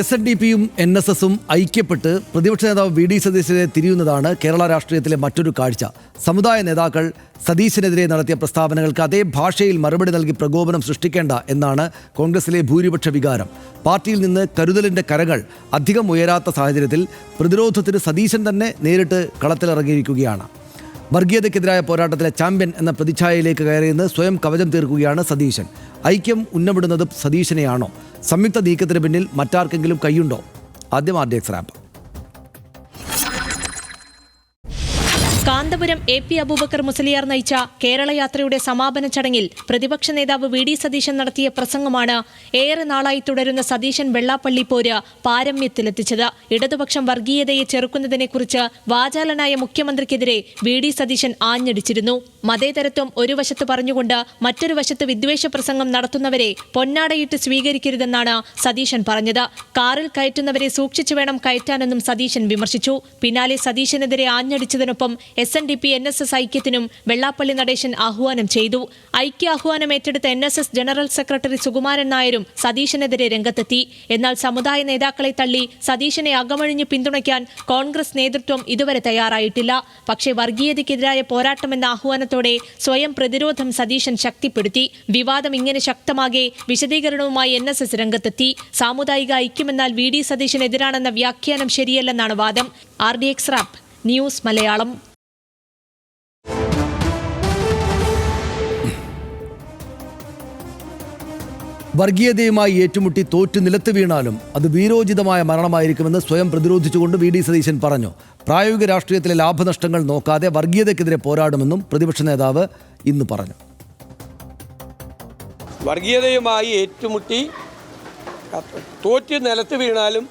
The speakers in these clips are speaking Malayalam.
എസ് എൻ ഡി പിയും എൻ എസ് എസും ഐക്യപ്പെട്ട് പ്രതിപക്ഷ നേതാവ് വി ഡി സതീശനെ തിരിയുന്നതാണ് കേരള രാഷ്ട്രീയത്തിലെ മറ്റൊരു കാഴ്ച. സമുദായ നേതാക്കൾ സതീശനെതിരെ നടത്തിയ പ്രസ്താവനകൾക്ക് അതേ ഭാഷയിൽ മറുപടി നൽകി പ്രകോപനം സൃഷ്ടിക്കേണ്ട എന്നാണ് കോൺഗ്രസിലെ ഭൂരിപക്ഷ വികാരം. പാർട്ടിയിൽ നിന്ന് കരുതലിന്റെ കരകൾ അധികം ഉയരാത്ത സാഹചര്യത്തിൽ പ്രതിരോധത്തിന് സതീശൻ തന്നെ നേരിട്ട് കളത്തിലിറങ്ങിയിരിക്കുകയാണ്. വർഗീയതയ്ക്കെതിരായ പോരാട്ടത്തിലെ ചാമ്പ്യൻ എന്ന പ്രതിച്ഛായയിലേക്ക് കയറിയെന്ന് സ്വയം കവചം തീർക്കുകയാണ് സതീശൻ. ഐക്യം ഉന്നമിടുന്നത് സതീശനെയാണോ? സംയുക്ത നീക്കത്തിന് പിന്നിൽ മറ്റാർക്കെങ്കിലും കൈയുണ്ടോ? ആദ്യം R D X rap. Kanthapuram A P Aboobacker Musliyar നയിച്ച കേരള യാത്രയുടെ സമാപന ചടങ്ങിൽ പ്രതിപക്ഷ നേതാവ് വി ഡി സതീശൻ നടത്തിയ പ്രസംഗമാണ് ഏറെ നാളായി തുടരുന്ന സതീശൻ വെള്ളാപ്പള്ളി പോര് പാരമ്യത്തിലെത്തിച്ചത്. ഇടതുപക്ഷം വർഗീയതയെ ചെറുക്കുന്നതിനെക്കുറിച്ച് വാചാലനായ മുഖ്യമന്ത്രിക്കെതിരെ വി ഡി സതീശൻ ആഞ്ഞടിച്ചിരുന്നു. മതേതരത്വം ഒരു വശത്ത് പറഞ്ഞുകൊണ്ട് മറ്റൊരു വശത്ത് വിദ്വേഷ പ്രസംഗം നടത്തുന്നവരെ പൊന്നാടയിട്ട് സ്വീകരിക്കരുതെന്നാണ് സതീശൻ പറഞ്ഞത്. കാറിൽ കയറ്റുന്നവരെ സൂക്ഷിച്ചു വേണം കയറ്റാനെന്നും സതീശൻ വിമർശിച്ചു. പിന്നാലെ സതീശനെതിരെ ആഞ്ഞടിച്ചതിനൊപ്പം S N D P N S S ഐക്യത്തിനും വെള്ളാപ്പള്ളി നടേശൻ ആഹ്വാനം ചെയ്തു. ഐക്യ ആഹ്വാനം ഏറ്റെടുത്ത N S S general secretary Sukumaran നായരും സതീശനെതിരെ രംഗത്തെത്തി. എന്നാൽ സമുദായ നേതാക്കളെ തള്ളി സതീശനെ അകമഴിഞ്ഞ് പിന്തുണയ്ക്കാൻ കോൺഗ്രസ് നേതൃത്വം ഇതുവരെ തയ്യാറായിട്ടില്ല. പക്ഷേ വർഗീയതയ്ക്കെതിരായ പോരാട്ടമെന്ന ആഹ്വാനത്തോടെ സ്വയം പ്രതിരോധം സതീശൻ ശക്തിപ്പെടുത്തി. വിവാദം ഇങ്ങനെ ശക്തമാകെ വിശദീകരണവുമായി എൻ എസ് എസ് രംഗത്തെത്തി. സാമുദായിക ഐക്യമെന്നാൽ വി ഡി സതീശനെതിരാണെന്ന വ്യാഖ്യാനം ശരിയല്ലെന്നാണ് വാദം. R D X rap news Malayalam. വർഗീയതയുമായി ഏറ്റുമുട്ടി തോറ്റു നിലത്ത് വീണാലും അത് വീരോചിതമായ മരണമായിരിക്കുമെന്ന് സ്വയം പ്രതിരോധിച്ചുകൊണ്ട് വി ഡി സതീശൻ പറഞ്ഞു. പ്രായോഗിക രാഷ്ട്രീയത്തിലെ ലാഭനഷ്ടങ്ങൾ നോക്കാതെ വർഗീയതയ്ക്കെതിരെ പോരാടുമെന്നും പ്രതിപക്ഷ നേതാവ് ഇന്ന് പറഞ്ഞു. വർഗീയതയുമായി ഏറ്റുമുട്ടി തോറ്റ് നിലത്ത് വീണാലും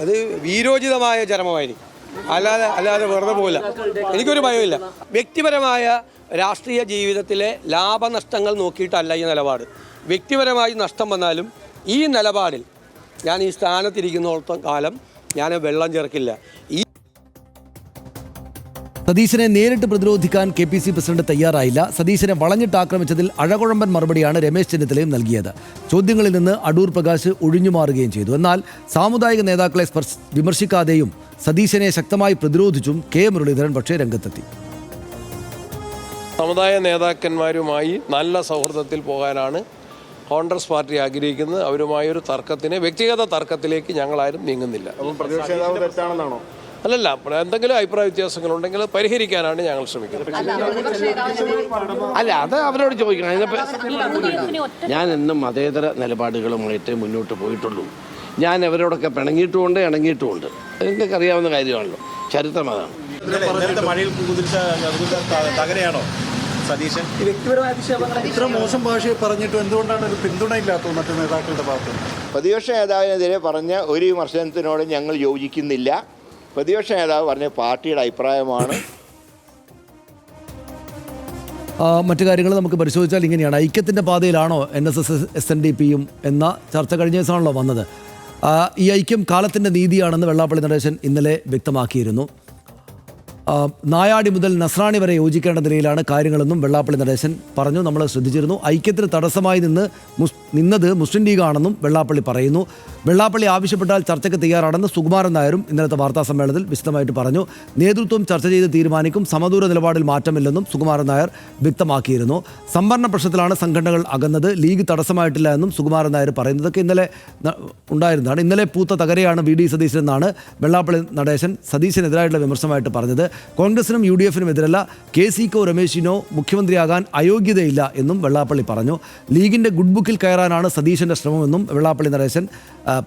അത് വീരോചിതമായ ചരമമായിരിക്കും. അല്ലാതെ അല്ലാതെ വെറുതെ പോകില്ല എനിക്കൊരു ഭയമില്ല വ്യക്തിപരമായ രാഷ്ട്രീയ ജീവിതത്തിലെ ലാഭനഷ്ടങ്ങൾ നോക്കിയിട്ടല്ല ഈ നിലപാട്. വ്യക്തിപരമായി നഷ്ടം വന്നാലും ഈ നിലപാടിൽ ഞാൻ ഈ സ്ഥാനത്തിരിക്കുന്നിടത്തോളം കാലം ഞാൻ വെള്ളം ചേർക്കില്ല. ഈ സതീശനെ നേരിട്ട് പ്രതിരോധിക്കാൻ കെ പി സി പ്രസിഡന്റ് തയ്യാറായില്ല. സതീശനെ വളഞ്ഞിട്ട് ആക്രമിച്ചതിൽ അഴകുഴമ്പൻ മറുപടിയാണ് രമേശ് ചെന്നിത്തലയും നൽകിയത്. ചോദ്യങ്ങളിൽ നിന്ന് അടൂർ പ്രകാശ് ഒഴിഞ്ഞുമാറുകയും ചെയ്തു. എന്നാൽ സാമുദായിക നേതാക്കളെ സ്പർശ വിമർശിക്കാതെയും സതീശനെ ശക്തമായി പ്രതിരോധിച്ചും കെ മുരളീധരൻ പക്ഷേ രംഗത്തെത്തി. സമുദായ നേതാക്കന്മാരുമായി നല്ല സൗഹൃദത്തിൽ പോകാനാണ് കോൺഗ്രസ് പാർട്ടി ആഗ്രഹിക്കുന്നത്. അവരുമായൊരു തർക്കത്തിന് വ്യക്തിഗത തർക്കത്തിലേക്ക് ഞങ്ങളാരും നീങ്ങുന്നില്ല. അല്ലല്ല എന്തെങ്കിലും അഭിപ്രായ വ്യത്യാസങ്ങളുണ്ടെങ്കിൽ പരിഹരിക്കാനാണ് ഞങ്ങൾ ശ്രമിക്കുന്നത്. അല്ല അത് അവരോട് ചോദിക്കണം. ഞാൻ എന്നും മതേതര നിലപാടുകളുമായിട്ട് മുന്നോട്ട് പോയിട്ടുള്ളൂ. ഞാൻ അവരോടൊക്കെ പിണങ്ങിയിട്ടുമുണ്ട് ഇണങ്ങിയിട്ടുമുണ്ട്. നിങ്ങൾക്ക് അറിയാവുന്ന കാര്യമാണല്ലോ. ചരിത്രം അതാണ് തകരെയാണോ സതീശൻ? ഇത്ര മോശം ഭാഷയിൽ പറഞ്ഞിട്ട് എന്തുകൊണ്ടാണ് ഒരു പിന്തുണയില്ലാത്തത് മറ്റു നേതാക്കളുടെ ഭാഗത്ത്? പ്രതിപക്ഷ നേതാവിനെതിരെ പറഞ്ഞ ഒരു വിമർശനത്തിനോട് ഞങ്ങൾ യോജിക്കുന്നില്ല. പ്രതിപക്ഷ നേതാവ് പറഞ്ഞ പാർട്ടിയുടെ അഭിപ്രായമാണ്. മറ്റു കാര്യങ്ങൾ നമുക്ക് പരിശോധിച്ചാൽ ഇങ്ങനെയാണ്. ഐക്യത്തിന്റെ പാതയിലാണോ N S S S N D പിയും എന്ന ചർച്ച കഴിഞ്ഞ ദിവസമാണല്ലോ വന്നത്. ഈ ഐക്യം കാലത്തിന്റെ നീതിയാണെന്ന് വെള്ളാപ്പള്ളി നടേശൻ ഇന്നലെ വ്യക്തമാക്കിയിരുന്നു. നായാടി മുതൽ നസ്രാണി വരെ യോജിക്കേണ്ട നിലയിലാണ് കാര്യങ്ങളെന്നും വെള്ളാപ്പള്ളി നടേശൻ പറഞ്ഞു. നമ്മൾ ശ്രദ്ധിച്ചിരുന്നു. ഐക്യത്തിന് തടസ്സമായി നിന്ന് മുസ് നിന്നത് മുസ്ലിം ലീഗാണെന്നും വെള്ളാപ്പള്ളി പറയുന്നു. വെള്ളാപ്പള്ളി ആവശ്യപ്പെട്ടാൽ ചർച്ചയ്ക്ക് തയ്യാറാണെന്ന് സുകുമാരൻ നായരും ഇന്നലത്തെ വാർത്താ സമ്മേളനത്തിൽ വിശദമായിട്ട് പറഞ്ഞു. നേതൃത്വം ചർച്ച ചെയ്ത് തീരുമാനിക്കും. സമദൂര നിലപാടിൽ മാറ്റമില്ലെന്നും സുകുമാരൻ നായർ വ്യക്തമാക്കിയിരുന്നു. സംവരണ പ്രശ്നത്തിലാണ് സംഘടനകൾ അകന്നത്. ലീഗ് തടസ്സമായിട്ടില്ല എന്നും സുകുമാരൻ നായർ പറയുന്നതൊക്കെ ഇന്നലെ ഉണ്ടായിരുന്നതാണ്. ഇന്നലെ പൂത്ത തകരയാണ് വി ഡി സതീശൻ എന്നാണ് വെള്ളാപ്പള്ളി നടേശൻ സതീശനെതിരായിട്ടുള്ള വിമർശനമായിട്ട് പറഞ്ഞത്. കോൺഗ്രസിനും യു ഡി എഫിനും എതിരല്ല. കെ സി കോ രമേശിനോ മുഖ്യമന്ത്രിയാകാൻ അയോഗ്യതയില്ല എന്നും വെള്ളാപ്പള്ളി പറഞ്ഞു. ലീഗിന്റെ ഗുഡ് ബുക്കിൽ കയറാനാണ് സതീശന്റെ ശ്രമമെന്നും വെള്ളാപ്പള്ളി നടേശൻ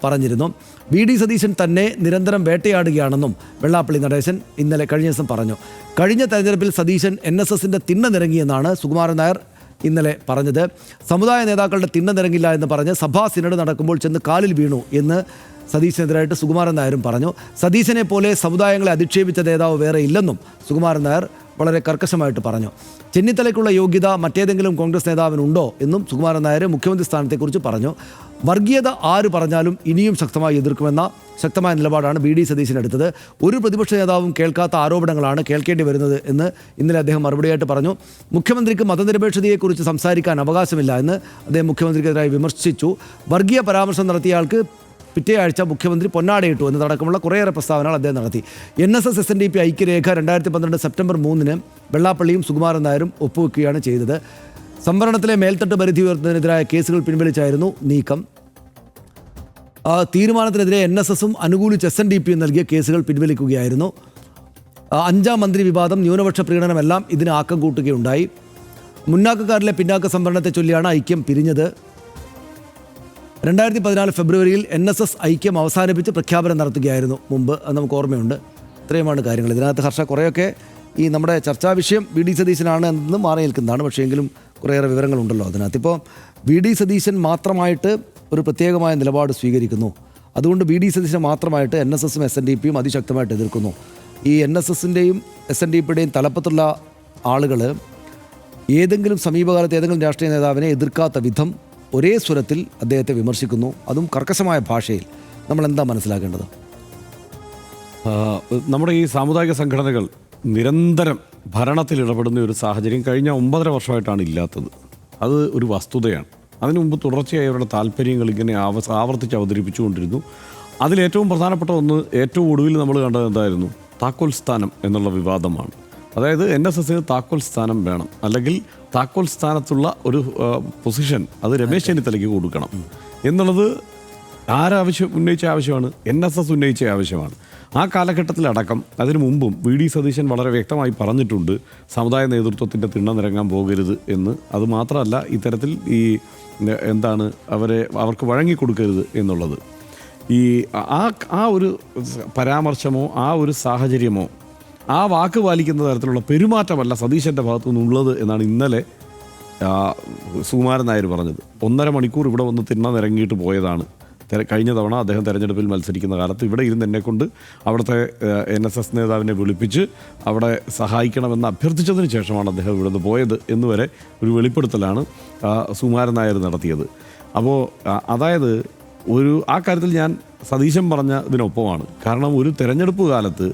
പറഞ്ഞിരുന്നു. വി ഡി സതീശൻ തന്നെ നിരന്തരം വേട്ടയാടുകയാണെന്നും വെള്ളാപ്പള്ളി നടേശൻ ഇന്നലെ കഴിഞ്ഞ ദിവസം പറഞ്ഞു. കഴിഞ്ഞ തെരഞ്ഞെടുപ്പിൽ സതീശൻ എൻ എസ് എസിന്റെ തിണ്ണ നിറങ്ങിയെന്നാണ് സുകുമാരൻ നായർ ഇന്നലെ പറഞ്ഞത്. സമുദായ നേതാക്കളുടെ തിണ്ണ നിറങ്ങില്ല എന്ന് പറഞ്ഞ് സഭാ സിനഡ് നടക്കുമ്പോൾ ചെന്ന് കാലിൽ വീണു എന്ന് സതീശനെതിരായിട്ട് സുകുമാരൻ നായരും പറഞ്ഞു. സതീശനെ പോലെ സമുദായങ്ങളെ അധിക്ഷേപിച്ച നേതാവ് വേറെ ഇല്ലെന്നും സുകുമാരൻ നായർ വളരെ കർക്കശമായിട്ട് പറഞ്ഞു. ചെന്നിത്തലയ്ക്കുള്ള യോഗ്യത മറ്റേതെങ്കിലും കോൺഗ്രസ് നേതാവിനുണ്ടോ എന്നും സുകുമാരൻ നായർ മുഖ്യമന്ത്രി സ്ഥാനത്തെക്കുറിച്ച് പറഞ്ഞു. വർഗീയത ആര് പറഞ്ഞാലും ഇനിയും ശക്തമായി എതിർക്കുമെന്ന ശക്തമായ നിലപാടാണ് ബി ഡി സതീശൻ എടുത്തത്. ഒരു പ്രതിപക്ഷ നേതാവും കേൾക്കാത്ത ആരോപണങ്ങളാണ് കേൾക്കേണ്ടി വരുന്നത് എന്ന് ഇന്നലെ അദ്ദേഹം മറുപടിയായിട്ട് പറഞ്ഞു. മുഖ്യമന്ത്രിക്ക് മതനിരപേക്ഷതയെക്കുറിച്ച് സംസാരിക്കാൻ അവകാശമില്ല എന്ന് അദ്ദേഹം മുഖ്യമന്ത്രിക്കെതിരായി വിമർശിച്ചു. വർഗീയ പരാമർശം നടത്തിയ ആൾക്ക് പിറ്റേ ആഴ്ച മുഖ്യമന്ത്രി പൊന്നാടയിട്ടു എന്നതടക്കമുള്ള കുറേയേറെ പ്രസ്താവനകൾ അദ്ദേഹം നടത്തി. N S S S N D P ഐക്യരേഖ രണ്ടായിരത്തി പന്ത്രണ്ട് സെപ്റ്റംബർ മൂന്നിന് വെള്ളാപ്പള്ളിയും സുകുമാരൻ നായരും ഒപ്പുവെക്കുകയാണ് ചെയ്തത്. സംവരണത്തിലെ മേൽത്തട്ട് പരിധി ഉയർത്തുന്നതിനെതിരായ കേസുകൾ പിൻവലിച്ചായിരുന്നു നീക്കം. തീരുമാനത്തിനെതിരെ എൻ എസ് എസും അനുകൂലിച്ച് എസ് എൻ ഡി പിയും നൽകിയ കേസുകൾ പിൻവലിക്കുകയായിരുന്നു. അഞ്ചാം മന്ത്രി വിവാദം ന്യൂനപക്ഷ പ്രീണനമെല്ലാം ഇതിന് ആക്കം കൂട്ടുകയുണ്ടായി. മുന്നാക്കക്കാരിലെ പിന്നാക്ക സംവരണത്തെ ചൊല്ലിയാണ് ഐക്യം പിരിഞ്ഞത്. രണ്ടായിരത്തി പതിനാല് ഫെബ്രുവരിയിൽ എൻ എസ് എസ് ഐക്യം അവസാനിപ്പിച്ച് പ്രഖ്യാപനം നടത്തുകയായിരുന്നു. മുമ്പ് അത് നമുക്ക് ഓർമ്മയുണ്ട്. ഇത്രയുമാണ് കാര്യങ്ങൾ. ഇതിനകത്ത് ഹർഷ കുറേയൊക്കെ ഈ നമ്മുടെ ചർച്ചാ വിഷയം വി ഡി സതീശനാണ് എന്ന് മാറി നിൽക്കുന്നതാണ്. പക്ഷേ എങ്കിലും കുറേയേറെ വിവരങ്ങളുണ്ടല്ലോ അതിനകത്ത്. ഇപ്പോൾ വി ഡി സതീശൻ മാത്രമായിട്ട് ഒരു പ്രത്യേകമായ നിലപാട് സ്വീകരിക്കുന്നു. അതുകൊണ്ട് വി ഡി സതീശൻ മാത്രമായിട്ട് എൻ എസ് എസും എസ് എൻ ഡി പിയും അതിശക്തമായിട്ട് എതിർക്കുന്നു. ഈ എൻ എസ് എസിന്റെയും എസ് എൻ ഡി പിയുടെയും തലപ്പത്തുള്ള ആളുകൾ ഏതെങ്കിലും സമീപകാലത്ത് ഏതെങ്കിലും രാഷ്ട്രീയ നേതാവിനെ എതിർക്കാത്ത വിധം ഒരേ സ്വരത്തിൽ അദ്ദേഹത്തെ വിമർശിക്കുന്നു. അതും കർക്കശമായ ഭാഷയിൽ. നമ്മൾ എന്താ മനസ്സിലാക്കേണ്ടത് നമ്മുടെ ഈ സാമുദായിക സംഘടനകൾ നിരന്തരം ഭരണത്തിൽ ഇടപെടുന്ന ഒരു സാഹചര്യം കഴിഞ്ഞ ഒമ്പതര വർഷമായിട്ടാണ് ഇല്ലാത്തത്. അത് ഒരു വസ്തുതയാണ്. അതിനു മുമ്പ് തുടർച്ചയായി അവരുടെ താല്പര്യങ്ങൾ ഇങ്ങനെ ആവ ആവർത്തിച്ച് അവതരിപ്പിച്ചുകൊണ്ടിരുന്നു. അതിലേറ്റവും പ്രധാനപ്പെട്ട ഒന്ന് ഏറ്റവും ഒടുവിൽ നമ്മൾ കണ്ടത് എന്തായിരുന്നു? താക്കോൽ സ്ഥാനം എന്നുള്ള വിവാദമാണ്. അതായത് എൻ എസ് എസിന് താക്കോൽ സ്ഥാനം വേണം. അല്ലെങ്കിൽ താക്കോൽ സ്ഥാനത്തുള്ള ഒരു പൊസിഷൻ അത് രമേശ് ചെന്നിത്തലയ്ക്ക് കൊടുക്കണം. എന്നുള്ളത് ആരാവശ്യം ഉന്നയിച്ച ആവശ്യമാണ്. എൻ എസ് എസ് ഉന്നയിച്ച ആവശ്യമാണ്. ആ കാലഘട്ടത്തിലടക്കം അതിനു മുമ്പും വി ഡി സതീശൻ വളരെ വ്യക്തമായി പറഞ്ഞിട്ടുണ്ട് സമുദായ നേതൃത്വത്തിന്റെ തിണ്ണ നിരങ്ങാൻ പോകരുത് എന്ന്. അത് മാത്രമല്ല ഇത്തരത്തിൽ ഈ എന്താണ് അവരെ അവർക്ക് വഴങ്ങിക്കൊടുക്കരുത് എന്നുള്ളത്. ഈ ആ ആ ഒരു പരാമർശമോ ആ ഒരു സാഹചര്യമോ ആ വാക്ക് പാലിക്കുന്ന തരത്തിലുള്ള പെരുമാറ്റമല്ല സതീശന്റെ ഭാഗത്തു നിന്നുള്ളത് എന്നാണ് ഇന്നലെ സുകുമാരൻ നായർ പറഞ്ഞത്. ഒന്നര മണിക്കൂർ ഇവിടെ വന്ന് തിന്ന നിരങ്ങിയിട്ട് പോയതാണ് കഴിഞ്ഞ തവണ അദ്ദേഹം തെരഞ്ഞെടുപ്പിൽ മത്സരിക്കുന്ന കാലത്ത് ഇവിടെ ഇരുന്ന് എന്നെക്കൊണ്ട് അവിടുത്തെ എൻ എസ് എസ് നേതാവിനെ വിളിപ്പിച്ച് അവിടെ സഹായിക്കണമെന്ന് അഭ്യർത്ഥിച്ചതിന് ശേഷമാണ് അദ്ദേഹം ഇവിടുന്ന് പോയത് എന്ന് വരെ ഒരു വെളിപ്പെടുത്തലാണ് സുകുമാരൻ നായർ നടത്തിയത്. അപ്പോൾ അതായത് ഒരു ആ കാര്യത്തിൽ ഞാൻ സതീശൻ പറഞ്ഞ ഇതിനൊപ്പമാണ് കാരണം ഒരു തെരഞ്ഞെടുപ്പ് കാലത്ത്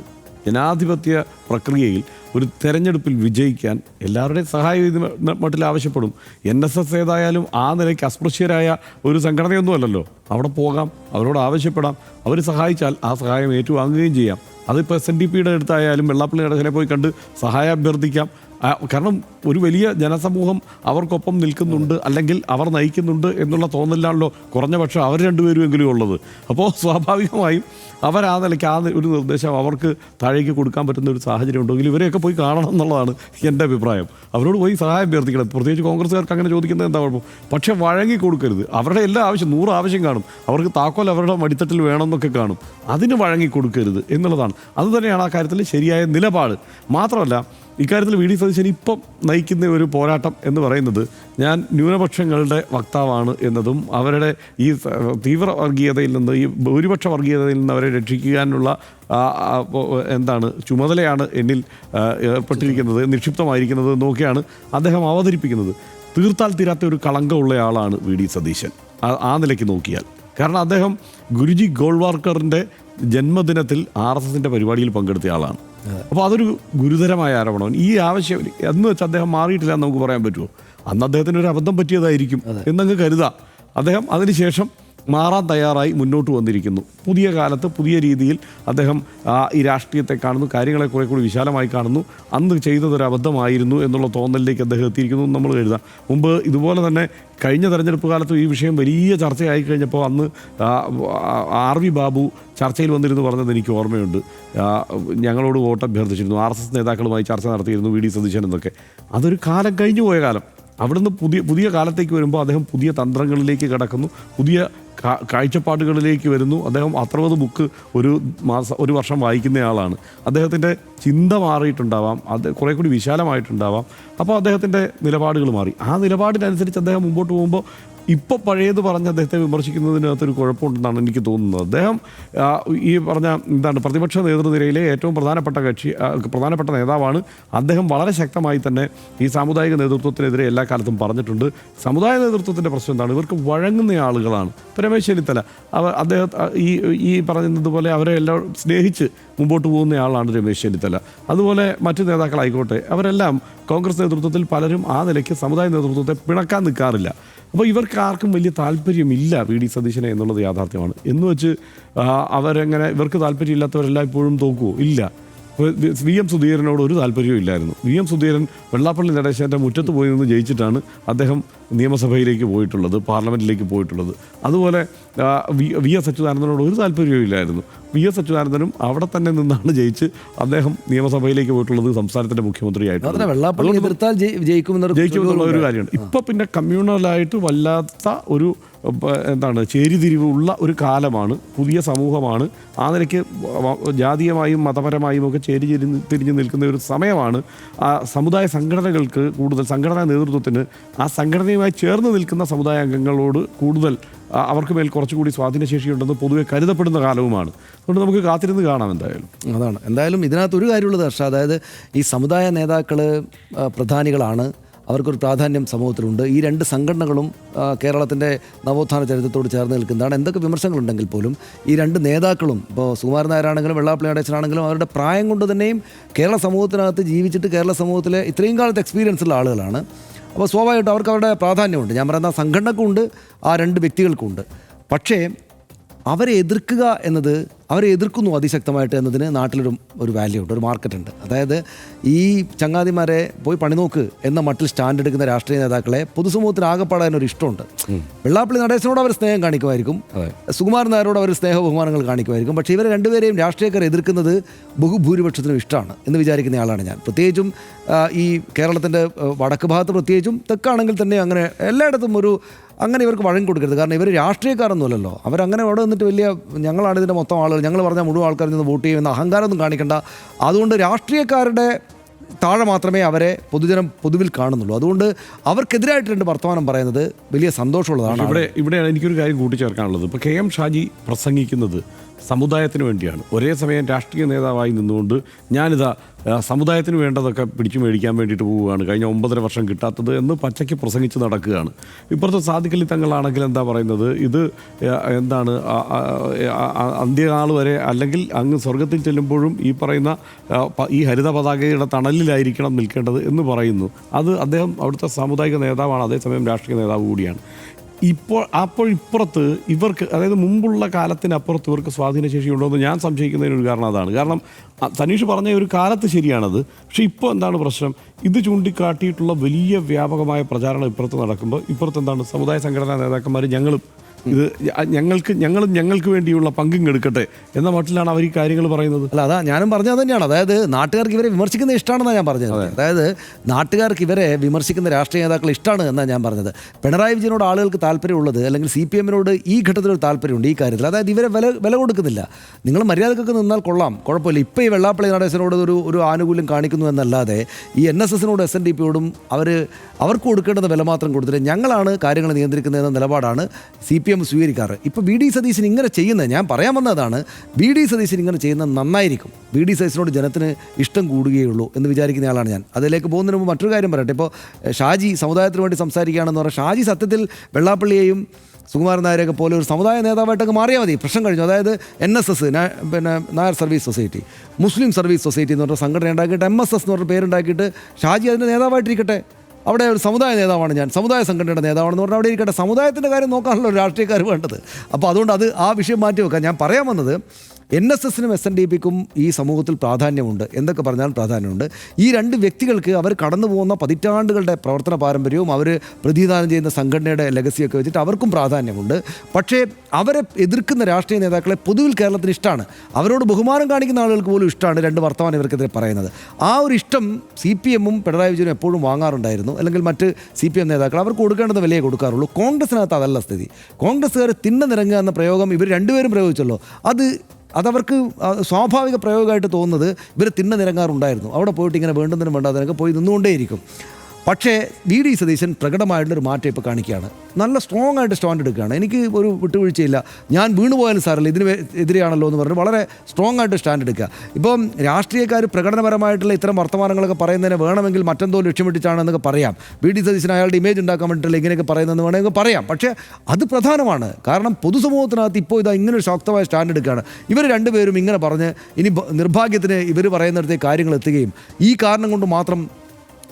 ജനാധിപത്യ പ്രക്രിയയിൽ ഒരു തെരഞ്ഞെടുപ്പിൽ വിജയിക്കാൻ എല്ലാവരുടെയും സഹായം ഇത് മട്ടിൽ ആവശ്യപ്പെടും. എൻ എസ് എസ് ഏതായാലും ആ നിലയ്ക്ക് അസ്പൃശ്യരായ ഒരു സംഘടനയൊന്നുമല്ലല്ലോ. അവിടെ പോകാം അവരോട് ആവശ്യപ്പെടാം. അവർ സഹായിച്ചാൽ ആ സഹായം ഏറ്റുവാങ്ങുകയും ചെയ്യാം. അതിപ്പോൾ എസ് എൻ ഡി പിയുടെ അടുത്തായാലും വെള്ളാപ്പള്ളി നടക്കലെ പോയി കണ്ട് സഹായം അഭ്യർത്ഥിക്കാം കാരണം ഒരു വലിയ ജനസമൂഹം അവർക്കൊപ്പം നിൽക്കുന്നുണ്ട് അല്ലെങ്കിൽ അവർ നയിക്കുന്നുണ്ട് എന്നുള്ള തോന്നലാണല്ലോ കുറഞ്ഞ പക്ഷം അവർ രണ്ടുപേരും എങ്കിലും ഉള്ളത്. അപ്പോൾ സ്വാഭാവികമായും അവർ ആ നിലയ്ക്ക് ആ ഒരു നിർദ്ദേശം അവർക്ക് താഴേക്ക് കൊടുക്കാൻ പറ്റുന്ന ഒരു സാഹചര്യം ഉണ്ടെങ്കിൽ ഇവരെയൊക്കെ പോയി കാണണം എന്നുള്ളതാണ് എന്റെ അഭിപ്രായം. അവരോട് പോയി സഹായം അഭ്യർത്ഥിക്കണം. പ്രത്യേകിച്ച് കോൺഗ്രസ്സുകാർക്ക് അങ്ങനെ ചോദിക്കുന്നത് എന്താ കുഴപ്പം? പക്ഷേ വഴങ്ങി കൊടുക്കരുത്. അവരുടെ എല്ലാ ആവശ്യം നൂറ് ആവശ്യം കാണും. അവർക്ക് താക്കോൽ അവരുടെ മടിത്തട്ടിൽ വേണമെന്നൊക്കെ കാണും. അതിന് വഴങ്ങി കൊടുക്കരുത് എന്നുള്ളതാണ്. അതുതന്നെയാണ് ആ കാര്യത്തിൽ ശരിയായ നിലപാട്. മാത്രമല്ല ഇക്കാര്യത്തിൽ വി ഡി സതീശൻ ഇപ്പം നയിക്കുന്ന ഒരു പോരാട്ടം എന്ന് പറയുന്നത് ഞാൻ ന്യൂനപക്ഷങ്ങളുടെ വക്താവാണ് എന്നതും അവരുടെ ഈ തീവ്ര വർഗീയതയിൽ നിന്ന് ഈ ഭൂരിപക്ഷ വർഗീയതയിൽ നിന്ന് അവരെ രക്ഷിക്കാനുള്ള എന്താണ് ചുമതലയാണ് എന്നിൽ ഏർപ്പെട്ടിരിക്കുന്നത് നിക്ഷിപ്തമായിരിക്കുന്നത് നോക്കിയാണ് അദ്ദേഹം അവതരിപ്പിക്കുന്നത്. തീർത്താൽ തീരാത്ത ഒരു കളങ്കമുള്ള ആളാണ് വി ഡി സതീശൻ. ആ നിലയ്ക്ക് നോക്കിയാൽ. കാരണം അദ്ദേഹം ഗുരുജി ഗോൾവാർക്കറിന്റെ ജന്മദിനത്തിൽ ആർ എസ് എസിന്റെ പരിപാടിയിൽ പങ്കെടുത്ത ആളാണ്. അപ്പോൾ അതൊരു ഗുരുതരമായ ആരോപണം. ഈ ആവശ്യം എന്ന് വെച്ച് അദ്ദേഹം മാറിയിട്ടില്ല എന്ന് നമുക്ക് പറയാൻ പറ്റുമോ? അന്ന് അദ്ദേഹത്തിന് ഒരു അബദ്ധം പറ്റിയതായിരിക്കും എന്നങ്ങ് കരുതാം. അദ്ദേഹം അതിനുശേഷം മാറാൻ തയ്യാറായി മുന്നോട്ട് വന്നിരിക്കുന്നു. പുതിയ കാലത്ത് പുതിയ രീതിയിൽ അദ്ദേഹം ഈ രാഷ്ട്രീയത്തെ കാണുന്നു കാര്യങ്ങളെ കുറെ കൂടി വിശാലമായി കാണുന്നു. അന്ന് ചെയ്തതൊരു അബദ്ധമായിരുന്നു എന്നുള്ള തോന്നലിലേക്ക് അദ്ദേഹം എത്തിയിരിക്കുന്നു നമ്മൾ കരുതാം മുമ്പ് ഇതുപോലെ തന്നെ കഴിഞ്ഞ തെരഞ്ഞെടുപ്പ് കാലത്ത് ഈ വിഷയം വലിയ ചർച്ചയായി കഴിഞ്ഞപ്പോൾ അന്ന് ആർ വി ബാബു ചർച്ചയിൽ വന്നിരുന്നു പറഞ്ഞത് എനിക്ക് ഓർമ്മയുണ്ട്. ഞങ്ങളോട് വോട്ട് അഭ്യർത്ഥിച്ചിരുന്നു ആർ എസ് എസ് നേതാക്കളുമായി ചർച്ച നടത്തിയിരുന്നു വി ഡി സതീശൻ എന്നൊക്കെ. അതൊരു കാലം കഴിഞ്ഞു പോയ കാലം. അവിടുന്ന് പുതിയ പുതിയ കാലത്തേക്ക് വരുമ്പോൾ അദ്ദേഹം പുതിയ തന്ത്രങ്ങളിലേക്ക് കടക്കുന്നു പുതിയ കാഴ്ചപ്പാടുകളിലേക്ക് വരുന്നു. അദ്ദേഹം അറുപത് ബുക്ക് ഒരു മാസം ഒരു വർഷം വായിക്കുന്നയാളാണ് അദ്ദേഹത്തിന്റെ ചിന്ത മാറിയിട്ടുണ്ടാവാം അത് കുറേ കൂടി വിശാലമായിട്ടുണ്ടാവാം. അപ്പോൾ അദ്ദേഹത്തിന്റെ നിലപാടുകൾ മാറി. ആ നിലപാടിനനുസരിച്ച് അദ്ദേഹം മുമ്പോട്ട് പോകുമ്പോൾ ഇപ്പോൾ പഴയത് പറഞ്ഞ അദ്ദേഹത്തെ വിമർശിക്കുന്നതിനകത്തൊരു കുഴപ്പമുണ്ടെന്നാണ് എനിക്ക് തോന്നുന്നത്. അദ്ദേഹം ഈ പറഞ്ഞ എന്താണ് പ്രതിപക്ഷ നേതൃനിരയിലെ ഏറ്റവും പ്രധാനപ്പെട്ട കക്ഷി പ്രധാനപ്പെട്ട നേതാവാണ്. അദ്ദേഹം വളരെ ശക്തമായി തന്നെ ഈ സാമുദായിക നേതൃത്വത്തിനെതിരെ എല്ലാ കാലത്തും പറഞ്ഞിട്ടുണ്ട്. സമുദായ നേതൃത്വത്തിന്റെ പ്രശ്നം എന്താണ്? ഇവർക്ക് വഴങ്ങുന്ന ആളുകളാണ്. രമേശ് ചെന്നിത്തല അവർ അദ്ദേഹം ഈ ഈ പറഞ്ഞതുപോലെ അവരെ എല്ലാം സ്നേഹിച്ച് മുമ്പോട്ട് പോകുന്ന ആളാണ് രമേശ് ചെന്നിത്തല. അതുപോലെ മറ്റ് നേതാക്കളായിക്കോട്ടെ അവരെല്ലാം കോൺഗ്രസ് നേതൃത്വത്തിൽ പലരും ആ നിലയ്ക്ക് സമുദായ നേതൃത്വത്തെ പിണക്കാൻ നിൽക്കാറില്ല. അപ്പോൾ ഇവർക്ക് ആർക്കും വലിയ താല്പര്യമില്ല വി ഡി സതീശനെ എന്നുള്ളത് യാഥാർത്ഥ്യമാണ്. എന്ന് വെച്ച് അവരെങ്ങനെ ഇവർക്ക് താല്പര്യമില്ലാത്തവരെല്ലാം ഇപ്പോഴും തോക്കുമോ ഇല്ല. വി എം സുധീരനോട് ഒരു താല്പര്യവും ഇല്ലായിരുന്നു. വി എം സുധീരൻ വെള്ളാപ്പള്ളി നടേശന്റെ മുറ്റത്ത് പോയി നിന്ന് ജയിച്ചിട്ടാണ് അദ്ദേഹം നിയമസഭയിലേക്ക് പോയിട്ടുള്ളത് പാർലമെന്റിലേക്ക് പോയിട്ടുള്ളത്. അതുപോലെ വി വി എസ് അച്യുതാനന്ദനോട് ഒരു താല്പര്യവും ഇല്ലായിരുന്നു. വി എസ് അച്യുതാനന്ദനും അവിടെ തന്നെ നിന്നാണ് ജയിച്ച് അദ്ദേഹം നിയമസഭയിലേക്ക് പോയിട്ടുള്ളത് സംസ്ഥാനത്തിന്റെ മുഖ്യമന്ത്രിയായിട്ട് ജയിക്കുമെന്നുള്ള ഒരു കാര്യമാണ്. ഇപ്പൊ പിന്നെ കമ്മ്യൂണലായിട്ട് വല്ലാത്ത ഒരു എന്താണ് ചേരിതിരിവുള്ള ഒരു കാലമാണ് പുതിയ സമൂഹമാണ് ആ നിലയ്ക്ക് ജാതീയമായും മതപരമായും ഒക്കെ ചേരി തിരിഞ്ഞ് നിൽക്കുന്ന ഒരു സമയമാണ് ആ സമുദായ സംഘടനകൾക്ക് കൂടുതൽ സംഘടനാ നേതൃത്വത്തിന് ആ സംഘടനയുമായി ചേർന്ന് നിൽക്കുന്ന സമുദായ അംഗങ്ങളോട് കൂടുതൽ അവർക്ക് മേൽ കുറച്ചുകൂടി സ്വാധീനശേഷിയുണ്ടെന്ന് പൊതുവെ കരുതപ്പെടുന്ന കാലവുമാണ്. അതുകൊണ്ട് നമുക്ക് കാത്തിരുന്ന് കാണാം എന്തായാലും. അതാണ്. എന്തായാലും ഇതിനകത്ത് ഒരു കാര്യമുള്ളത് ഹർഷ അതായത് ഈ സമുദായ നേതാക്കൾ പ്രധാനികളാണ് അവർക്കൊരു പ്രാധാന്യം സമൂഹത്തിലുണ്ട്. ഈ രണ്ട് സംഘടനകളും കേരളത്തിന്റെ നവോത്ഥാന ചരിത്രത്തോട് ചേർന്ന് നിൽക്കുന്നതാണ്. എന്തൊക്കെ വിമർശനങ്ങളുണ്ടെങ്കിൽ പോലും ഈ രണ്ട് നേതാക്കളും ഇപ്പോൾ സുകുമാരൻ നായരാണെങ്കിലും വെള്ളാപ്പള്ളി നടേശനാണെങ്കിലും അവരുടെ പ്രായം കൊണ്ട് തന്നെയും കേരള സമൂഹത്തിനകത്ത് ജീവിച്ചിട്ട് കേരള സമൂഹത്തിലെ ഇത്രയും കാലത്ത് എക്സ്പീരിയൻസ് ഉള്ള ആളുകളാണ്. അപ്പോൾ സ്വാഭാവികമായിട്ടും അവർക്ക് അവരുടെ പ്രാധാന്യമുണ്ട്. ഞാൻ പറയുന്ന സംഘടനക്കുണ്ട് ആ രണ്ട് വ്യക്തികൾക്കുണ്ട്. പക്ഷേ അവരെ എതിർക്കുക എന്നത് അവരെ എതിർക്കുന്നു അതിശക്തമായിട്ട് എന്നതിന് നാട്ടിലൊരു ഒരു വാല്യൂ ഉണ്ട് ഒരു മാർക്കറ്റ് ഉണ്ട്. അതായത് ഈ ചങ്ങാതിമാരെ പോയി പണി നോക്ക് എന്ന മട്ടിൽ സ്റ്റാൻഡ് എടുക്കുന്ന രാഷ്ട്രീയ നേതാക്കളെ പൊതുസമൂഹത്തിന് ആകെപ്പാടാൻ ഒരു ഇഷ്ടമുണ്ട്. വെള്ളാപ്പള്ളി നടേശനോട് അവർ സ്നേഹം കാണിക്കുമായിരിക്കും. സുകുമാരൻ നായരോട് അവർ സ്നേഹ ബഹുമാനങ്ങൾ കാണിക്കുമായിരിക്കും. പക്ഷേ ഇവരെ രണ്ടുപേരെയും രാഷ്ട്രീയക്കാർ എതിർക്കുന്നത് ബഹുഭൂരിപക്ഷത്തിനും ഇഷ്ടമാണ് എന്ന് വിചാരിക്കുന്ന ആളാണ് ഞാൻ. പ്രത്യേകിച്ചും ഈ കേരളത്തിന്റെ വടക്ക് ഭാഗത്ത് പ്രത്യേകിച്ചും തെക്കാണെങ്കിൽ തന്നെ അങ്ങനെ എല്ലായിടത്തും ഒരു അങ്ങനെ ഇവർക്ക് വഴങ്ങി കൊടുക്കരുത്. കാരണം ഇവർ രാഷ്ട്രീയക്കാരൊന്നുമല്ലല്ലോ. അവരങ്ങനെ അവിടെ നിന്നിട്ട് വലിയ ഞങ്ങളാണ് ഇതിന്റെ മൊത്തം ആളുകൾ. ഞങ്ങൾ പറഞ്ഞ മുഴുവൻ ആൾക്കാർ നിന്ന് വോട്ട് ചെയ്യുമെന്ന അഹങ്കാരമൊന്നും കാണിക്കേണ്ട. അതുകൊണ്ട് രാഷ്ട്രീയക്കാരുടെ താഴെ മാത്രമേ അവരെ പൊതുജനം പൊതുവിൽ കാണുന്നുള്ളൂ. അതുകൊണ്ട് അവർക്കെതിരായിട്ട് രണ്ട് വർത്തമാനം പറയുന്നത് വലിയ സന്തോഷമുള്ളതാണ്. ഇവിടെ ഇവിടെയാണ് എനിക്കൊരു കാര്യം കൂട്ടിച്ചേർക്കാനുള്ളത്. ഇപ്പോൾ കെ എം ഷാജി പ്രസംഗിക്കുന്നത് സമുദായത്തിന് വേണ്ടിയാണ്. ഒരേ സമയം രാഷ്ട്രീയ നേതാവായി നിന്നുകൊണ്ട് ഞാനിതാ സമുദായത്തിന് വേണ്ടതൊക്കെ പിടിച്ചു മേടിക്കാൻ വേണ്ടിയിട്ട് പോവുകയാണ്. കഴിഞ്ഞ ഒമ്പതര വർഷം കിട്ടാത്തത് എന്ന് പച്ചയ്ക്ക് പ്രസംഗിച്ച് നടക്കുകയാണ്. ഇപ്പുറത്തെ സാധിക്കലി തങ്ങളാണെങ്കിൽ എന്താ പറയുന്നത്? ഇത് എന്താണ് അന്ത്യനാൾ വരെ അല്ലെങ്കിൽ അങ്ങ് സ്വർഗത്തിൽ ചെല്ലുമ്പോഴും ഈ പറയുന്ന ഈ ഹരിത പതാകയുടെ തണലിലായിരിക്കണം നിൽക്കേണ്ടത് എന്ന് പറയുന്നു. അത് അദ്ദേഹം അവിടുത്തെ സാമുദായിക നേതാവാണ്. അതേസമയം രാഷ്ട്രീയ നേതാവ് കൂടിയാണ്. ഇപ്പോൾ അപ്പോൾ ഇപ്പുറത്ത് ഇവർക്ക് അതായത് മുമ്പുള്ള കാലത്തിനപ്പുറത്ത് ഇവർക്ക് സ്വാധീനശേഷി ഉണ്ടോ എന്ന് ഞാൻ സംശയിക്കുന്നതിനൊരു കാരണം അതാണ്. കാരണം തനീഷ് പറഞ്ഞ ഒരു കാലത്ത് ശരിയാണത്. പക്ഷേ ഇപ്പോൾ എന്താണ് പ്രശ്നം? ഇത് ചൂണ്ടിക്കാട്ടിയിട്ടുള്ള വലിയ വ്യാപകമായ പ്രചാരണം ഇപ്പുറത്ത് നടക്കുമ്പോൾ ഇപ്പുറത്ത് എന്താണ്? സമുദായ സംഘടനാ നേതാക്കന്മാർ ഞങ്ങളും ഇത് ഞങ്ങൾക്ക് ഞങ്ങളും ഞങ്ങൾക്ക് വേണ്ടിയുള്ള പങ്കും എടുക്കട്ടെ എന്ന മട്ടിലാണ് അവർ ഈ കാര്യങ്ങൾ പറയുന്നത്. അല്ല അതാ ഞാനും പറഞ്ഞത് തന്നെയാണ്. അതായത് നാട്ടുകാർക്ക് ഇവരെ വിമർശിക്കുന്ന ഇഷ്ടമാണെന്നാണ് ഞാൻ പറഞ്ഞത്. അതായത് നാട്ടുകാർക്ക് ഇവരെ വിമർശിക്കുന്ന രാഷ്ട്രീയ നേതാക്കൾ ഇഷ്ടമാണ് എന്നാണ് ഞാൻ പറഞ്ഞത്. പിണറായി വിജയനോട് ആളുകൾക്ക് താല്പര്യമുള്ളത് അല്ലെങ്കിൽ സി പി എമ്മിനോട് ഈ ഘട്ടത്തിൽ ഒരു താല്പര്യമുണ്ട് ഈ കാര്യത്തിൽ. അതായത് ഇവരെ വില വില കൊടുക്കുന്നില്ല. നിങ്ങൾ മര്യാദക്കൊക്കെ നിന്നാൽ കൊള്ളാം. കുഴപ്പമില്ല. ഇപ്പോൾ ഈ വെള്ളാപ്പള്ളി നടേശനോട് ഒരു ഒരു ആനുകൂല്യം കാണിക്കുന്നു എന്നല്ലാതെ ഈ എൻ എസ് എസിനോട് എസ് എൻ ഡി പിയോടും അവർ അവർക്ക് കൊടുക്കേണ്ടുന്ന വില മാത്രം കൊടുത്തിട്ട് ഞങ്ങളാണ് കാര്യങ്ങൾ നിയന്ത്രിക്കുന്നതെന്ന നിലപാടാണ് സി പി എം സ്വീകരിക്കാറ്. ഇപ്പോൾ ബി ഡി സതീശൻ ഇങ്ങനെ ചെയ്യുന്നത് ഞാൻ പറയാൻ വന്നതാണ് ബി ഡി സതീശൻ ഇങ്ങനെ ചെയ്യുന്നത് നന്നായിരിക്കും. ബി ഡി സതീശനോട് ജനത്തിന് ഇഷ്ടം കൂടുകയുള്ളൂ എന്ന് വിചാരിക്കുന്ന ആളാണ് ഞാൻ. അതിലേക്ക് പോകുന്നതിന് മുമ്പ് മറ്റൊരു കാര്യം പറയട്ടെ. ഇപ്പോൾ ഷാജി സമുദായത്തിന് വേണ്ടി സംസാരിക്കുകയാണെന്ന് പറഞ്ഞാൽ ഷാജി സത്യത്തിൽ വെള്ളാപ്പള്ളിയെയും സുകുമാരൻ നായരെയൊക്കെ പോലെ ഒരു സമുദായ നേതാവായിട്ടൊക്കെ മാറിയാൽ മതി. പ്രശ്നം കഴിഞ്ഞു. അതായത് എൻ എസ് എസ് പിന്നെ Nair service society Muslim service society എന്ന് പറഞ്ഞ സംഘടന ഉണ്ടാക്കിയിട്ട് എം എസ് എസ് എന്ന് പറഞ്ഞ പേരുണ്ടാക്കിയിട്ട് ഷാജി അതിന്റെ നേതാവായിട്ടിരിക്കട്ടെ. അവിടെ ഒരു സമുദായ നേതാവാണ് ഞാൻ. സമുദായ സംഘടനയുടെ നേതാവാണെന്ന് പറഞ്ഞാൽ അവിടെ ഇരിക്കട്ടെ സമുദായത്തിന്റെ കാര്യം നോക്കാണല്ലോ ഒരു രാഷ്ട്രീയക്കാർ വേണ്ടത്. അപ്പോൾ അതുകൊണ്ട് അത് ആ വിഷയം മാറ്റി വെക്കാം. ഞാൻ പറയാൻ വന്നത് എൻ എസ് എസിനും എസ് എൻ ഡി പിക്കും ഈ സമൂഹത്തിൽ പ്രാധാന്യമുണ്ട്. എന്തൊക്കെ പറഞ്ഞാൽ പ്രാധാന്യമുണ്ട്. ഈ രണ്ട് വ്യക്തികൾക്ക് അവർ കടന്നു പോകുന്ന പതിറ്റാണ്ടുകളുടെ പ്രവർത്തന പാരമ്പര്യവും അവർ പ്രതിദാനം ചെയ്യുന്ന സംഘടനയുടെ ലെഗസിയൊക്കെ വെച്ചിട്ട് അവർക്കും പ്രാധാന്യമുണ്ട്. പക്ഷേ അവരെ എതിർക്കുന്ന രാഷ്ട്രീയ നേതാക്കളെ പൊതുവിൽ കേരളത്തിന് ഇഷ്ടമാണ് അവരോട് ബഹുമാനം കാണിക്കുന്ന ആളുകൾക്ക് പോലും ഇഷ്ടമാണ് രണ്ട് വർത്തമാനം ഇവർക്കെതിരെ പറയുന്നത്. ആ ഒരു ഇഷ്ടം സി പി എമ്മും പിണറായി വിജയനും എപ്പോഴും വാങ്ങാറുണ്ടായിരുന്നു. അല്ലെങ്കിൽ മറ്റ് സി പി എം നേതാക്കൾ അവർക്ക് കൊടുക്കേണ്ടത് വിലയെ കൊടുക്കാറുള്ളൂ. കോൺഗ്രസിനകത്ത് അതല്ല സ്ഥിതി. കോൺഗ്രസ്സുകാർ തിന്നനിറങ്ങുക എന്ന പ്രയോഗം ഇവർ രണ്ടുപേരും പ്രയോഗിച്ചല്ലോ. അത് അതവർക്ക് സ്വാഭാവിക പ്രയോഗമായിട്ട് തോന്നുന്നത് ഇവർ തിന്ന നിരങ്ങാറുണ്ടായിരുന്നു അവിടെ പോയിട്ട് ഇങ്ങനെ വേണ്ടുന്നതിനും വേണ്ടാതെ പോയി നിന്നുകൊണ്ടേയിരിക്കും. പക്ഷേ വി ഡി സതീശൻ പ്രകടമായിട്ടുള്ളൊരു മാറ്റം ഇപ്പോൾ കാണിക്കുകയാണ്. നല്ല സ്ട്രോങ് ആയിട്ട് സ്റ്റാൻഡ് എടുക്കുകയാണ്. എനിക്ക് ഒരു വിട്ടുവീഴ്ചയില്ല. ഞാൻ വീണുപോയാലും സാറല്ല ഇതിന് എതിരെയാണല്ലോ എന്ന് പറഞ്ഞ് വളരെ സ്ട്രോങ് ആയിട്ട് സ്റ്റാൻഡ് എടുക്കുക. ഇപ്പം രാഷ്ട്രീയക്കാർ പ്രകടനപരമായിട്ടുള്ള ഇത്തരം വർത്തമാനങ്ങളൊക്കെ പറയുന്നതിന് വേണമെങ്കിൽ മറ്റെന്തോ ലക്ഷ്യമിട്ടിട്ടാണെന്നൊക്കെ പറയാം. വി ഡി സതീശൻ അയാളുടെ ഇമേജ് ഉണ്ടാക്കാൻ വേണ്ടിയിട്ടുള്ള ഇങ്ങനെയൊക്കെ പറയുന്നതെന്ന് വേണമെങ്കിൽ പറയാം. പക്ഷേ അത് പ്രധാനമാണ്. കാരണം പൊതുസമൂഹത്തിനകത്ത് ഇപ്പോൾ ഇതാ ഇങ്ങനെ ശക്തമായ സ്റ്റാൻഡ് എടുക്കുകയാണ്. ഇവർ രണ്ടുപേരും ഇങ്ങനെ പറഞ്ഞ് ഇനി നിർഭാഗ്യത്തിന് ഇവർ പറയുന്നിടത്തേക്ക് കാര്യങ്ങൾ എത്തുകയും ഈ കാരണം കൊണ്ട് മാത്രം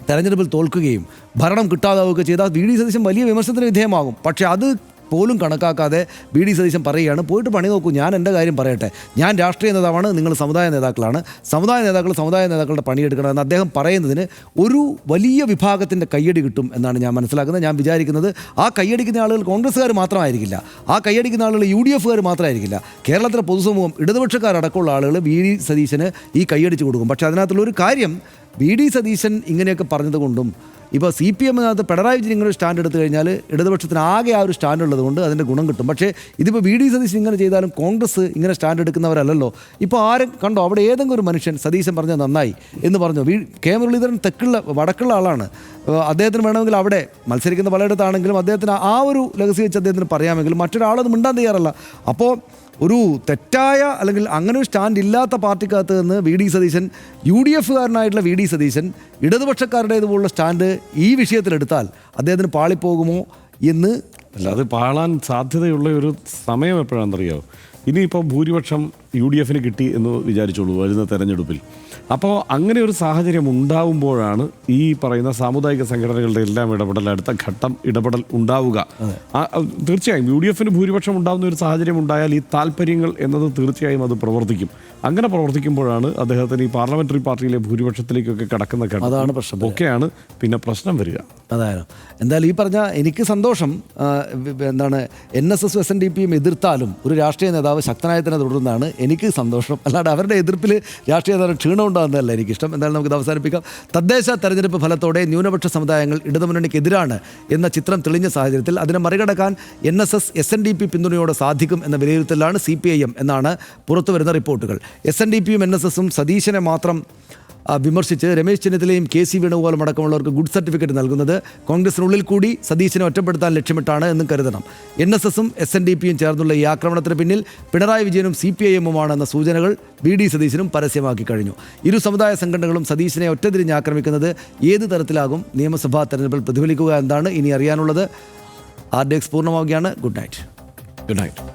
തെരഞ്ഞെടുപ്പിൽ തോൽക്കുകയും ഭരണം കിട്ടാതാവുകയൊക്കെ ചെയ്താൽ വി ഡി സതീശൻ വലിയ വിമർശനത്തിന് വിധേയമാകും. പക്ഷേ അത് പോലും കണക്കാക്കാതെ ബി ഡി സതീശൻ പറയുകയാണ് പോയിട്ട് പണി നോക്കൂ ഞാൻ എന്റെ കാര്യം പറയട്ടെ. ഞാൻ രാഷ്ട്രീയ നേതാവാണ് നിങ്ങൾ സമുദായ നേതാക്കളാണ്. സമുദായ നേതാക്കൾ സമുദായ നേതാക്കളുടെ പണിയെടുക്കണമെന്ന് അദ്ദേഹം പറയുന്നതിന് ഒരു വലിയ വിഭാഗത്തിന്റെ കയ്യടി കിട്ടും എന്നാണ് ഞാൻ മനസ്സിലാക്കുന്നത്. ഞാൻ വിചാരിക്കുന്നത് ആ കയ്യടിക്കുന്ന ആളുകൾ കോൺഗ്രസ്സുകാർ മാത്രമായിരിക്കില്ല. ആ കയ്യടിക്കുന്ന ആളുകൾ യു ഡി എഫുകാർ മാത്രമായിരിക്കില്ല. കേരളത്തിലെ പൊതുസമൂഹം ഇടതുപക്ഷക്കാരടക്കമുള്ള ആളുകൾ വി ഡി സതീശന് ഈ കയ്യടിച്ച് കൊടുക്കും. പക്ഷേ അതിനകത്തുള്ള ഒരു കാര്യം വി ഡി സതീശൻ ഇങ്ങനെയൊക്കെ പറഞ്ഞതുകൊണ്ടും ഇപ്പോൾ സി പി എമ്മിനകത്ത് പിണറായി വിജയൻ ഇങ്ങനെ ഒരു സ്റ്റാൻഡ് എടുത്തു കഴിഞ്ഞാൽ ഇടതുപക്ഷത്തിന് ആകെ ആ ഒരു സ്റ്റാൻഡ് ഉള്ളതുകൊണ്ട് അതിന്റെ ഗുണം കിട്ടും. പക്ഷേ ഇതിപ്പോൾ വി ഡി സതീശൻ ഇങ്ങനെ ചെയ്താലും കോൺഗ്രസ് ഇങ്ങനെ സ്റ്റാൻഡ് എടുക്കുന്നവരല്ലല്ലോ. ഇപ്പോൾ ആരും കണ്ടോ? അവിടെ ഏതെങ്കിലും ഒരു മനുഷ്യൻ സതീശൻ പറഞ്ഞാൽ നന്നായി എന്ന് പറഞ്ഞു. വി കെ മുരളീധരൻ തെക്കുള്ള വടക്കുള്ള ആളാണ്. അദ്ദേഹത്തിന് വേണമെങ്കിൽ അവിടെ മത്സരിക്കുന്ന പലയിടത്താണെങ്കിലും അദ്ദേഹത്തിന് ആ ഒരു ലഹസി വെച്ച് അദ്ദേഹത്തിന് പറയാമെങ്കിലും മറ്റൊരാളത് മിണ്ടാൻ തയ്യാറല്ല. അപ്പോൾ ഒരു തെറ്റായ അല്ലെങ്കിൽ അങ്ങനെ ഒരു സ്റ്റാൻഡ് ഇല്ലാത്ത പാർട്ടിക്കകത്ത് നിന്ന് V D Satheesan U D എഫുകാരനായിട്ടുള്ള V D Satheesan ഇടതുപക്ഷക്കാരുടേതുപോലുള്ള സ്റ്റാൻഡ് ഈ വിഷയത്തിലെടുത്താൽ അദ്ദേഹത്തിന് പാളിപ്പോകുമോ എന്ന് അല്ല അത് പാളാൻ സാധ്യതയുള്ള ഒരു സമയം എപ്പോഴാണെന്നറിയാമോ ഇനിയിപ്പോൾ ഭൂരിപക്ഷം യു ഡി എഫിന് കിട്ടി എന്ന് വിചാരിച്ചോളൂ വരുന്ന തെരഞ്ഞെടുപ്പിൽ. അപ്പോൾ അങ്ങനെ ഒരു സാഹചര്യം ഉണ്ടാവുമ്പോഴാണ് ഈ പറയുന്ന സാമുദായിക സംഘടനകളുടെ എല്ലാം ഇടപെടൽ അടുത്ത ഘട്ടം ഇടപെടൽ ഉണ്ടാവുക. തീർച്ചയായും യു ഡി എഫിന് ഭൂരിപക്ഷം ഉണ്ടാകുന്ന ഒരു സാഹചര്യം ഉണ്ടായാൽ ഈ താല്പര്യങ്ങൾ എന്നത് തീർച്ചയായും അത് പ്രവർത്തിക്കും. അങ്ങനെ പ്രവർത്തിക്കുമ്പോഴാണ് അദ്ദേഹത്തിന് ഈ പാർലമെന്ററി പാർട്ടിയിലെ ഭൂരിപക്ഷത്തിലേക്കൊക്കെ കടക്കുന്ന ഘട്ടം. അതാണ് പ്രശ്നം. ഒക്കെയാണ് പിന്നെ പ്രശ്നം വരിക. അതായത് എന്തായാലും ഈ പറഞ്ഞ എനിക്ക് സന്തോഷം എന്താണ് N S S S N D പിയും എതിർത്താലും ഒരു രാഷ്ട്രീയ നേതാവ് ശക്തനായ തന്നെ തുടരുന്നതാണ് എനിക്ക് സന്തോഷം. അല്ലാണ്ട് അവരുടെ എതിർപ്പിൽ രാഷ്ട്രീയ നേതാവ് ക്ഷീണം ഉണ്ടാകുന്നതല്ല എനിക്കിഷ്ടം. എന്തായാലും നമുക്കിത് അവസാനിപ്പിക്കാം. തദ്ദേശ തെരഞ്ഞെടുപ്പ് ഫലത്തോടെ ന്യൂനപക്ഷ സമുദായങ്ങൾ ഇടതുമുന്നണിക്കെതിരാണ് എന്ന ചിത്രം തെളിഞ്ഞ സാഹചര്യത്തിൽ അതിനെ മറികടക്കാൻ N S S S N D P പിന്തുണയോടെ സാധിക്കും എന്ന വിലയിരുത്തലാണ് സി പി ഐ എം എന്നാണ് പുറത്തുവരുന്ന റിപ്പോർട്ടുകൾ. എസ് എൻ ഡി പിയും എൻ എസ് എസും സതീശനെ മാത്രം വിമർശിച്ച് രമേശ് ചെന്നിത്തലയും കെ സി വേണുഗോപാലും അടക്കമുള്ളവർക്ക് ഗുഡ് സർട്ടിഫിക്കറ്റ് നൽകുന്നത് കോൺഗ്രസിനുള്ളിൽ കൂടി സതീശനെ ഒറ്റപ്പെടുത്താൻ ലക്ഷ്യമിട്ടാണ് എന്നും കരുതണം. എൻ എസ് എസും എസ് എൻ ഡി പിയും ചേർന്നുള്ള ഈ ആക്രമണത്തിന് പിന്നിൽ പിണറായി വിജയനും സി പി ഐ എമ്മുമാണെന്ന സൂചനകൾ ബി ഡി സതീശനും പരസ്യമാക്കി കഴിഞ്ഞു. ഇരു സമുദായ സംഘടനകളും സതീശനെ ഒറ്റതിരിഞ്ഞ് ആക്രമിക്കുന്നത് ഏത് തരത്തിലാകും? നിയമസഭാ തെരഞ്ഞെടുപ്പിൽ പ്രതിഫലിക്കുക എന്നാണ് ഇനി അറിയാനുള്ളത്? R D X പൂർണമാവുകയാണ്. Good night. Good night.